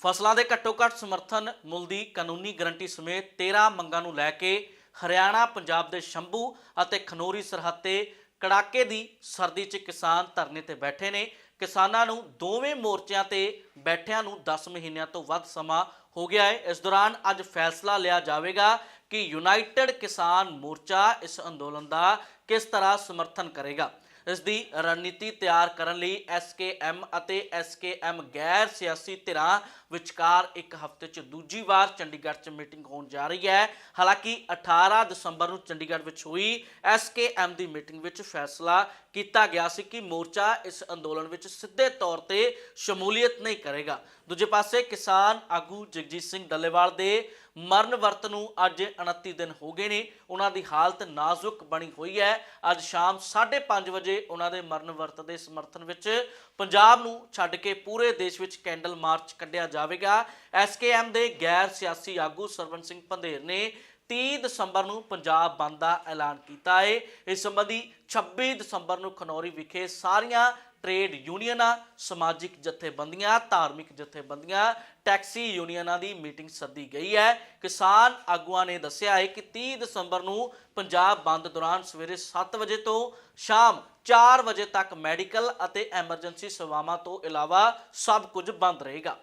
ਫਸਲਾਂ ਦੇ ਘੱਟੋ-ਘੱਟ ਸਮਰਥਨ ਮੁੱਲ ਦੀ ਕਾਨੂੰਨੀ ਗਰੰਟੀ ਸਮੇਤ 13 ਮੰਗਾਂ ਨੂੰ ਲੈ ਕੇ ਹਰਿਆਣਾ, ਪੰਜਾਬ ਦੇ ਸ਼ੰਭੂ ਅਤੇ ਖਨੋਰੀ ਸਰਹੱਦ ਤੇ ਕੜਾਕੇ ਦੀ ਸਰਦੀ 'ਚ ਕਿਸਾਨ ਧਰਨੇ ਤੇ ਬੈਠੇ ਨੇ। ਕਿਸਾਨਾਂ ਨੂੰ ਦੋਵੇਂ ਮੋਰਚਿਆਂ ਤੇ ਬੈਠਿਆਂ ਨੂੰ 10 ਮਹੀਨਿਆਂ ਤੋਂ ਵੱਧ ਸਮਾਂ ਹੋ ਗਿਆ ਹੈ। ਇਸ ਦੌਰਾਨ ਅੱਜ ਫੈਸਲਾ ਲਿਆ ਜਾਵੇਗਾ ਕਿ ਯੂਨਾਈਟਿਡ ਕਿਸਾਨ ਮੋਰਚਾ ਇਸ ਅੰਦੋਲਨ ਦਾ ਕਿਸ ਤਰ੍ਹਾਂ ਸਮਰਥਨ ਕਰੇਗਾ। ਇਸ ਦੀ ਰਣਨੀਤੀ ਤਿਆਰ ਕਰਨ ਲਈ ਐਸਕੇਐਮ ਅਤੇ ਐਸਕੇਐਮ ਗੈਰ ਸਿਆਸੀ ਧਿਰਾਂ ਵਿਚਕਾਰ ਇੱਕ ਹਫ਼ਤੇ 'ਚ ਦੂਜੀ ਵਾਰ ਚੰਡੀਗੜ੍ਹ 'ਚ ਮੀਟਿੰਗ ਹੋਣ ਜਾ ਰਹੀ ਹੈ। ਹਾਲਾਂਕਿ 18 ਦਸੰਬਰ ਨੂੰ ਚੰਡੀਗੜ੍ਹ ਵਿੱਚ ਹੋਈ ਐਸਕੇਐਮ ਦੀ ਮੀਟਿੰਗ ਵਿੱਚ ਫੈਸਲਾ ਕੀਤਾ ਗਿਆ ਸੀ ਕਿ ਮੋਰਚਾ ਇਸ ਅੰਦੋਲਨ ਵਿੱਚ ਸਿੱਧੇ ਤੌਰ ਤੇ ਸ਼ਮੂਲੀਅਤ ਨਹੀਂ ਕਰੇਗਾ। ਦੂਜੇ ਪਾਸੇ ਕਿਸਾਨ ਆਗੂ ਜਗਜੀਤ ਸਿੰਘ ਡੱਲੇਵਾਲ ਦੇ ਮਰਨ ਵਰਤ ਨੂੰ ਅੱਜ 29 ਦਿਨ ਹੋ ਗਏ ਨੇ। ਉਹਨਾਂ ਦੀ ਹਾਲਤ ਨਾਜ਼ੁਕ ਬਣੀ ਹੋਈ ਹੈ। ਅੱਜ ਸ਼ਾਮ 5:30 ਵਜੇ ਉਹਨਾਂ ਦੇ ਮਰਨ ਵਰਤ ਦੇ ਸਮਰਥਨ ਵਿੱਚ ਪੰਜਾਬ ਨੂੰ ਛੱਡ ਕੇ ਪੂਰੇ ਦੇਸ਼ ਵਿੱਚ ਕੈਂਡਲ ਮਾਰਚ ਕੱਢਿਆ ਜਾਵੇਗਾ। ਐਸਕੇਐਮ ਦੇ ਗੈਰ ਸਿਆਸੀ ਆਗੂ ਸਰਵਨ ਸਿੰਘ ਪੰਧੇਰ ਨੇ 30 ਦਸੰਬਰ ਨੂੰ ਪੰਜਾਬ ਬੰਦ ਦਾ ਐਲਾਨ ਕੀਤਾ ਹੈ ਇਸ ਸੰਬੰਧੀ 26 ਦਸੰਬਰ ਨੂੰ ਖਨੌਰੀ ਵਿਖੇ ਸਾਰੀਆਂ ਟ੍ਰੇਡ ਯੂਨੀਅਨਾਂ, ਸਮਾਜਿਕ ਜਥੇਬੰਦੀਆਂ, ਧਾਰਮਿਕ ਜਥੇਬੰਦੀਆਂ, ਟੈਕਸੀ ਯੂਨੀਅਨਾਂ ਦੀ ਮੀਟਿੰਗ ਸੱਦੀ ਗਈ ਹੈ। ਕਿਸਾਨ ਆਗੂਆਂ ਨੇ ਦੱਸਿਆ ਹੈ ਕਿ 30 ਦਸੰਬਰ ਨੂੰ ਪੰਜਾਬ ਬੰਦ ਦੌਰਾਨ ਸਵੇਰੇ 7 ਵਜੇ ਤੋਂ ਸ਼ਾਮ 4 ਵਜੇ ਤੱਕ ਮੈਡੀਕਲ ਅਤੇ ਐਮਰਜੈਂਸੀ ਸੇਵਾਵਾਂ ਤੋਂ ਇਲਾਵਾ ਸਭ ਕੁਝ ਬੰਦ ਰਹੇਗਾ।